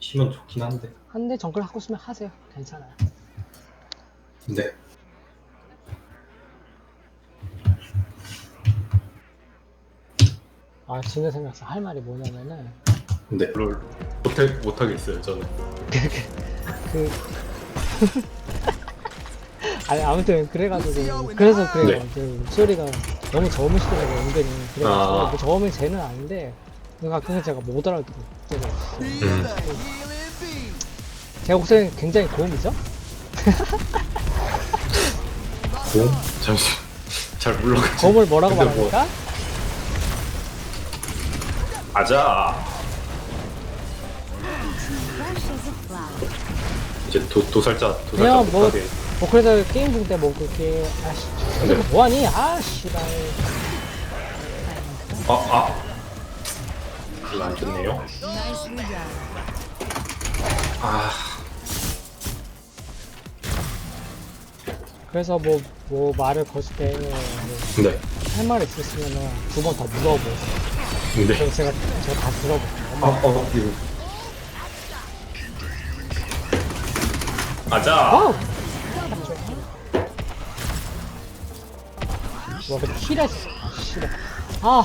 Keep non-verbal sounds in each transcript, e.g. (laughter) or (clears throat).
치면 좋긴 한데. 한대 정글 하고 싶으면 하세요. 괜찮아요. 네. 아 지금 생각해서 할 말이 뭐냐면은 네. 롤 못할 못하겠어요 저는. 그 (laughs) 아니 아무튼 그래가지고 그래서 그래요. 네. 그 목소리가 너무 저음이시더라고 은근히 그래가지고 아. 뭐 저음이 쟤는 아닌데 가끔 제가 못 때가 있어요. 음. 제 목소리는 굉장히 고음이죠? 고? 잠시 잘 몰라가지고. 고음을 뭐라고 근데 뭐- 말합니까? 아자. 이제 도 도살자 도살자 그냥 뭐, 못하게. 뭐 그래서 게임 중때 뭐 그렇게 아씨 네. 뭐하니? 아씨발 아 아. 별로 안 좋네요. 아. 그래서 뭐 뭐 말을 거실 때할 네. 말 있으시면은 두 번 더 물어보세요. 네. 그럼 제가 제가 다 들어볼게요. 아, 어, 이거. 아자. 와우! 와, 근데 힐했어. 아, 씨발. 아,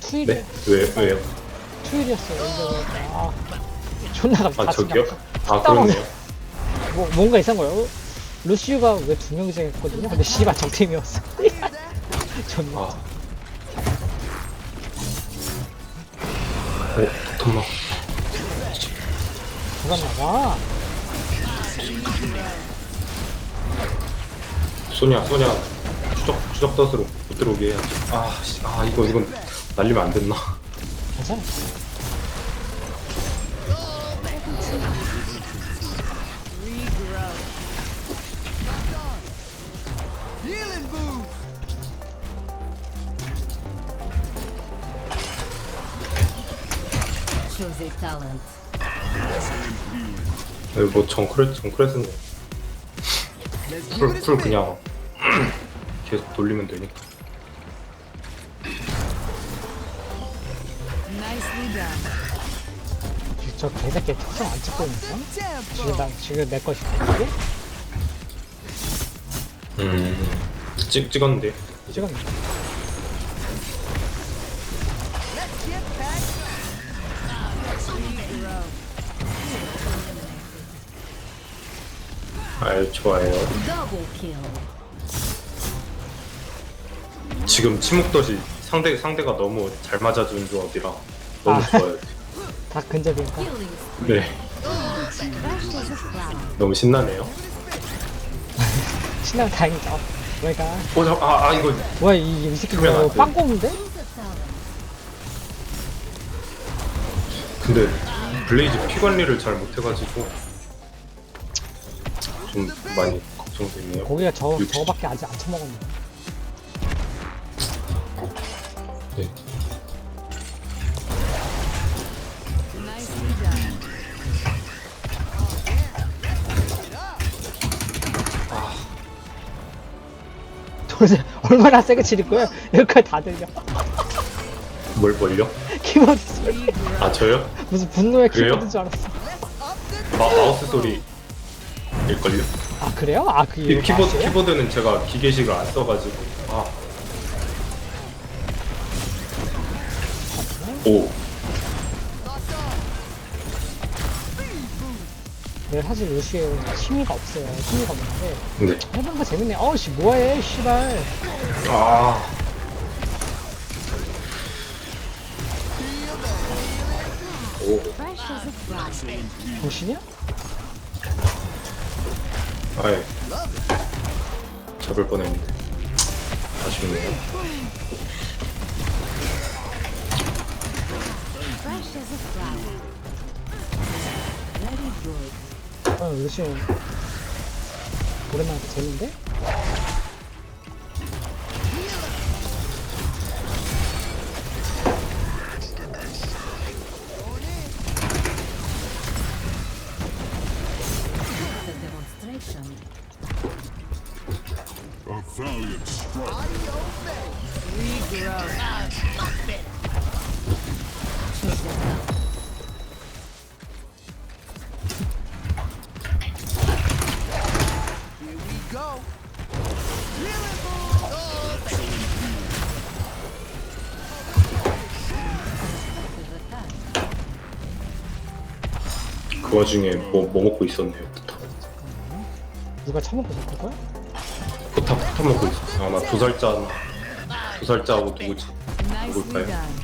투일이, 네. 왜 왜요? 투일이었어. 이거, 아, 존나 아 갑자기. 저기요? 아. 그렇네요. 뭐, 뭔가 이상한 거예요. 루시우가 왜 두 명이서 했거든요? 근데 씨발 적팀이었어. (laughs) 존나. 아. 오, 잠깐만. 그랬나봐. 소냐, 소냐. 추적, 추적 덫으로 못 들어오게 해야지. 아, 씨, 아, 이거, 이건 날리면 안 됐나. 괜찮아. Choose a talent. 여기 뭐, 정크레, 정크레스네. 풀, 풀 그냥 (clears throat) 계속 돌리면 되니까. Nicely done. 저 개새끼 특성 안 찍고 있어? 지금 나, 지금 내 것이 되게? 음. 찍, 찍었는데. 찍었네. 아, 좋아요. 지금 침묵덫이 상대, 상대가 너무 잘 맞아주는 조합이라 너무 아. 좋아요. 다. Killing 네. 너무 신나네요. 신나면 다행이죠. 오, 저, 아, 아, 이거. 뭐야, 이, 이 새끼 그러면 뭐안 돼. 빵 꼽는데? Choose a talent. 근데 블레이즈 피 관리를 잘 못해가지고 좀 많이 걱정되네요. 고기가 저, 육십. 저거밖에 아직 안 처먹었네. 네. Nicely done. 도대체 얼마나 세게 치릴 거야? 여기까지 다 들려. 뭘 벌려? 키보드 소리. 아 저요? 무슨 분노의 그래요? 키보드인 줄 알았어. 마, 마우스 소리 일걸요? 아, 그래요? 아, 그이 이거 키보드 맛이에요? 키보드는 제가 기계식을 안 써가지고 아. 오 네, 사실 루시에 취미가 없어요. 취미가 없는데. 네. 해본 거 재밌네. 어우씨, 뭐해, 씨발. 아 오. A 아예 잡을 뻔했는데 아쉽네요. Fresh as a flower. Very good. 어, 루시 오랜만에 재밌는데? Valiant strike. On your face. We grow as muffin. Here we go. Miracle. Oh, 그 와중에 뭐, 뭐 먹고 있었네요. 누가 처먹고 샀을 거야? 포탑 포탑 먹고 있었어 아마 도살자 도살자하고 누굴까요? done.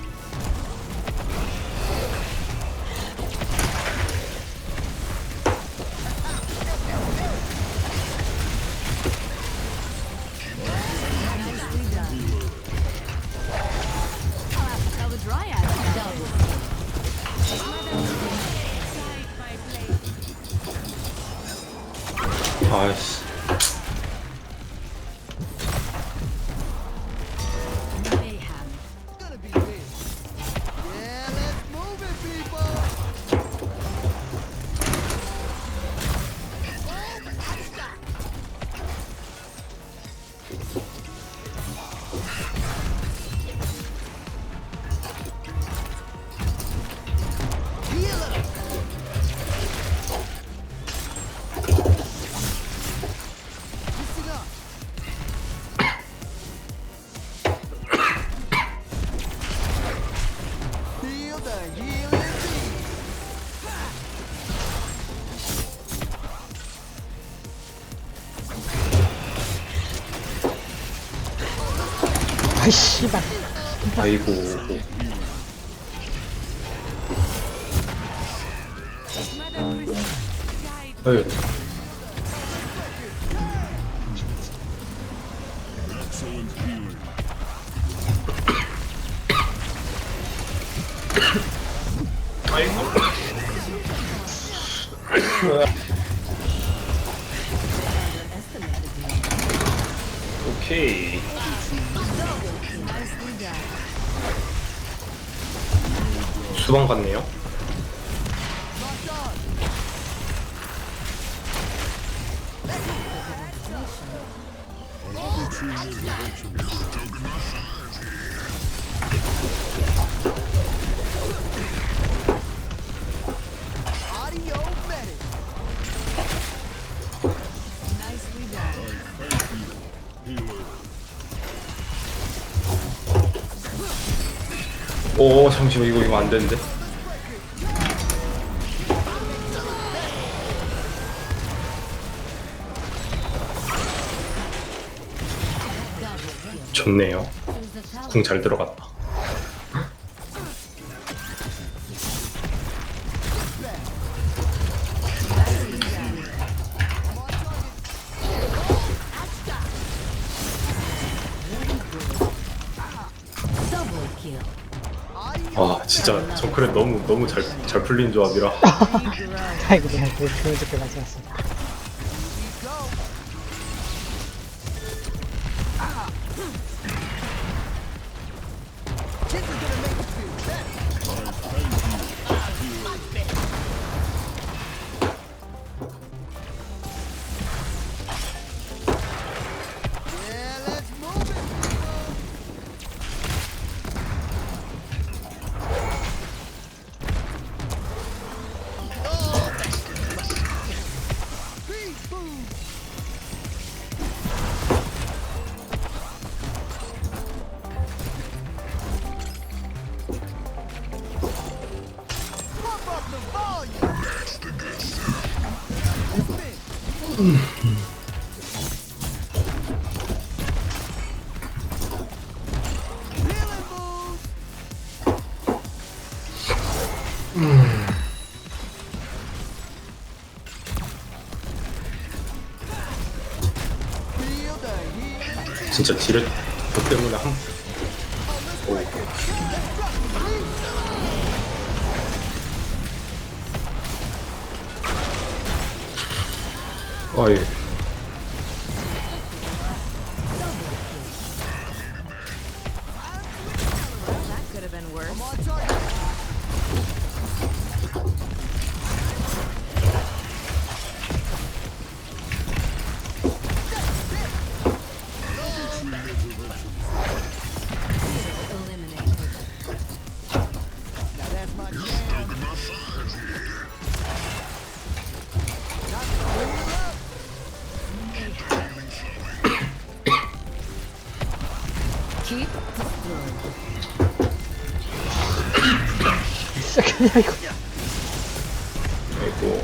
아이 씨발 아이고 healing. 오케이 같네요 오 잠시만 이거 이거 안 되는데 좋네요. 궁 잘 들어갔다 Double kill. 와 진짜 정크렛 너무 너무 잘 잘 풀린 조합이라. 좋은 적게 맞았습니다 진짜 딜을 그 때문에 한 아예 진짜 그냥 이거 또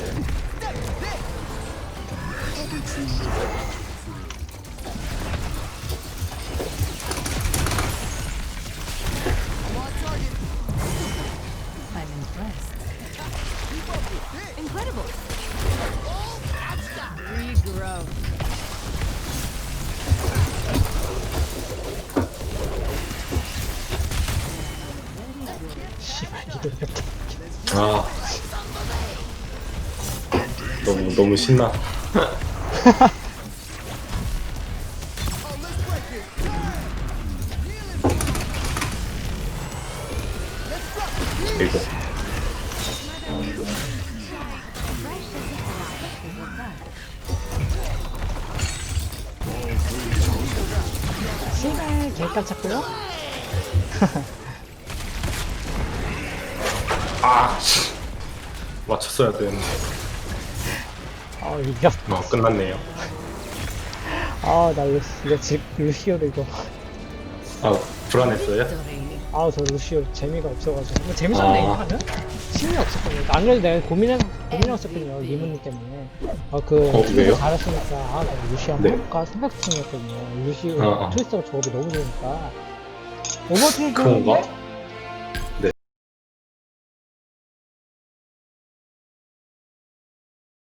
I'm impressed. Incredible. Regrow. 씨발 이거 이렇게 아. 너무 너무 신나. 이거. 씨발 개 깜짝고요 아 씨. 맞췄어야 되는데 아 이거 어 끝났네요 아 나 이거 이거 지 루시오도 이거 아 불안했어요? 아우 저 루시오 재미가 없어가지고 뭐 재밌었네 아. 이거 하면 심이 없었거든요 안 그래도 내가 고민해 고민했었거든요 리문님 때문에 아그 어, 왜요? 잘했으니까 아 내가 루시오 한번 네. 해볼까 생각 중이었거든요 루시오 어, 어. 트위스터가 조합이 너무 좋으니까 오버트레이드 그런가?